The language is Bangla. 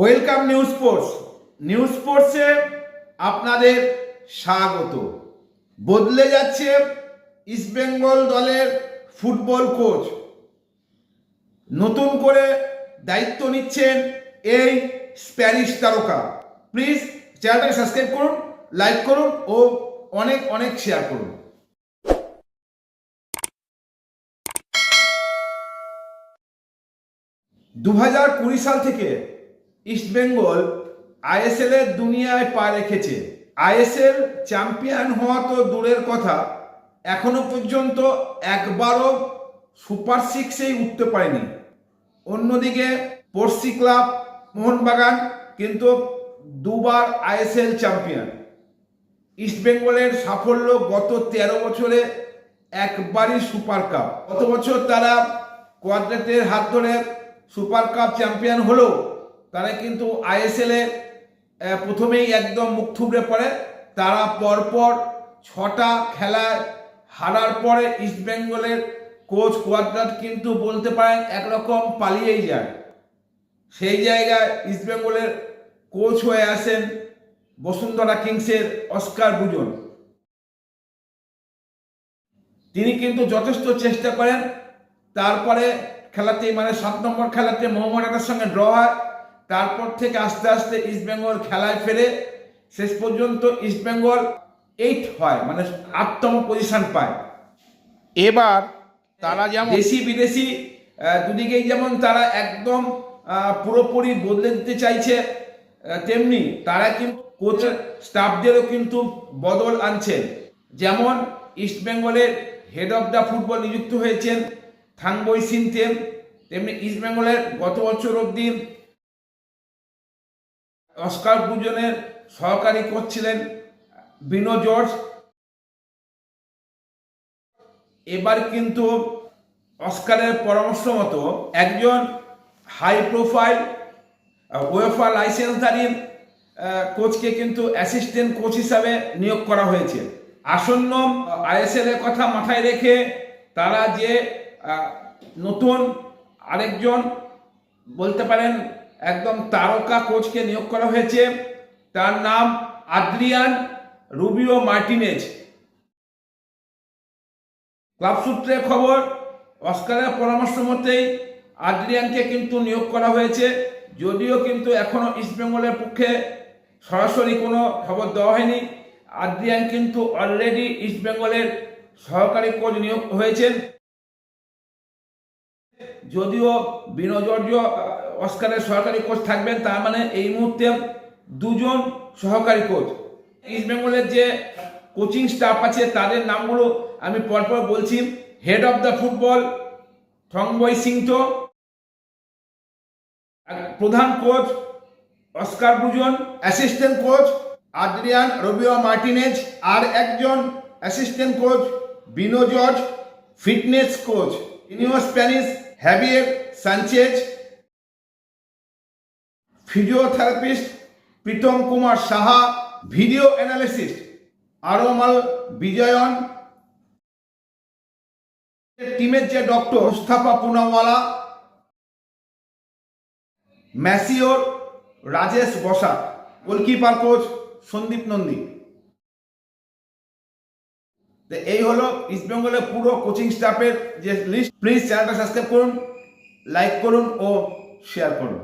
Welcome news sports. নিউজ স্পোর্টসে আপনাদের স্বাগত। বদলে যাচ্ছে ইস্টবেঙ্গল দলের ফুটবল কোচ। নতুন করে দায়িত্ব নিচ্ছেন এই স্প্যানিশ তারকা। প্লিজ চ্যানেলটাকে সাবস্ক্রাইব করুন, লাইক করুন ও অনেক অনেক শেয়ার করুন। দু হাজার কুড়ি সাল থেকে ইস্টবেঙ্গল আইএসএল এর দুনিয়ায় পা রেখেছে। আইএসএল চ্যাম্পিয়ন হওয়া তো দূরের কথা। এখনও পর্যন্ত একবারও সুপার সিক্সেই উঠতে পারেনি। অন্যদিকে পড়শি ক্লাব মোহনবাগান কিন্তু দুবার আইএসএল চ্যাম্পিয়ন। ইস্টবেঙ্গলের সাফল্য গত তেরো বছরে একবারই সুপার কাপ। গত বছর তারা কোয়াড্রেটের হাত ধরে সুপার কাপ চ্যাম্পিয়ন হলো। তারা কিন্তু আইএসএল প্রথমেই একদম মুখ থুবড়ে পড়ে। তারা পরপর ছটা খেলায় হারার পরে ইস্টবেঙ্গলের কোচ কোয়াড্রাট কিন্তু বলতে পারেন একরকম পালিয়েই যায়। সেই জায়গায় ইস্টবেঙ্গলের কোচ হয়ে আসেন বসুন্ধরা কিংসের অস্কার বুজন তিনি কিন্তু যথেষ্ট চেষ্টা করেন। তারপরে খেলাতে মানে সাত নম্বর খেলাতে মোহাম্মদানের সঙ্গে ড্র হয়। তারপর থেকে আস্তে আস্তে ইস্টবেঙ্গল খেলায় ফেরে শেষ পর্যন্ত ইস্টবেঙ্গল এইট হয় মানে আটতম পজিশন পায়। এবার তারা যেমন দেশি বিদেশি দুদিকেই যেমন তারা একদম পুরোপুরি বদলে দিতে চাইছে তেমনি তারা কিন্তু কোচের স্টাফদেরও কিন্তু বদল আনছেন যেমন ইস্টবেঙ্গলের হেড অফ দ্য ফুটবল নিযুক্ত হয়েছেন থাংবই সিনতেম তেমনি ইস্টবেঙ্গলের গত বছর অবধি অস্কার পূজনের সহকারী কোচ ছিলেন বিনো জর্জ। এবার কিন্তু অস্কারের পরামর্শ মতো একজন হাই প্রোফাইল ওয়েফা লাইসেন্সধারী আহ, কোচকে কিন্তু অ্যাসিস্ট্যান্ট কোচ হিসাবে নিয়োগ করা হয়েছে। আসন্ন আইএসএল এর কথা মাথায় রেখে তারা যে নতুন আরেকজন বলতে পারেন একদম তারকা কোচকে নিয়োগ করা হয়েছে। তার নাম আদ্রিয়ান রুবিও মার্টিনেজ। ক্লাব সূত্রে খবর, অস্কারের পরামর্শ মতেই আদ্রিয়ানকে কিন্তু নিয়োগ করা হয়েছে। যদিও কিন্তু এখনও ইস্টবেঙ্গলের পক্ষে সরাসরি কোনো খবর দেওয়া হয়নি। আদ্রিয়ান কিন্তু অলরেডি ইস্টবেঙ্গলের সহকারী কোচ নিয়োগ হয়েছেন। যদিও বিনোজর্য অস্কারের সহকারী কোচ থাকবেন, তার মানে এই মুহূর্তে দুজন সহকারী কোচ। ইস্টবেঙ্গলের যে কোচিং স্টাফ আছে, তাদের নামগুলো আমি পরপর বলছি। Head of the football Thongboi Singto. প্রধান coach, Oscar Bruzon assistant coach Adrian Rubio Martinez. আর একজন assistant coach Bino George. Fitness coach ইনিও Spanish, Javier Sanchez. Physiotherapist Pritam Kumar Saha video analyst Aromal Vijayan টিমের যে doctor Mustafa Poonawala masseur Rajesh Basak goalkeeper coach Sandip Nandi এই হলো ইস্টবেঙ্গলের পুরো কোচিং স্টাফের যে লিস্ট প্লিজ চ্যানেলটা সাবস্ক্রাইব করুন লাইক করুন ও শেয়ার করুন।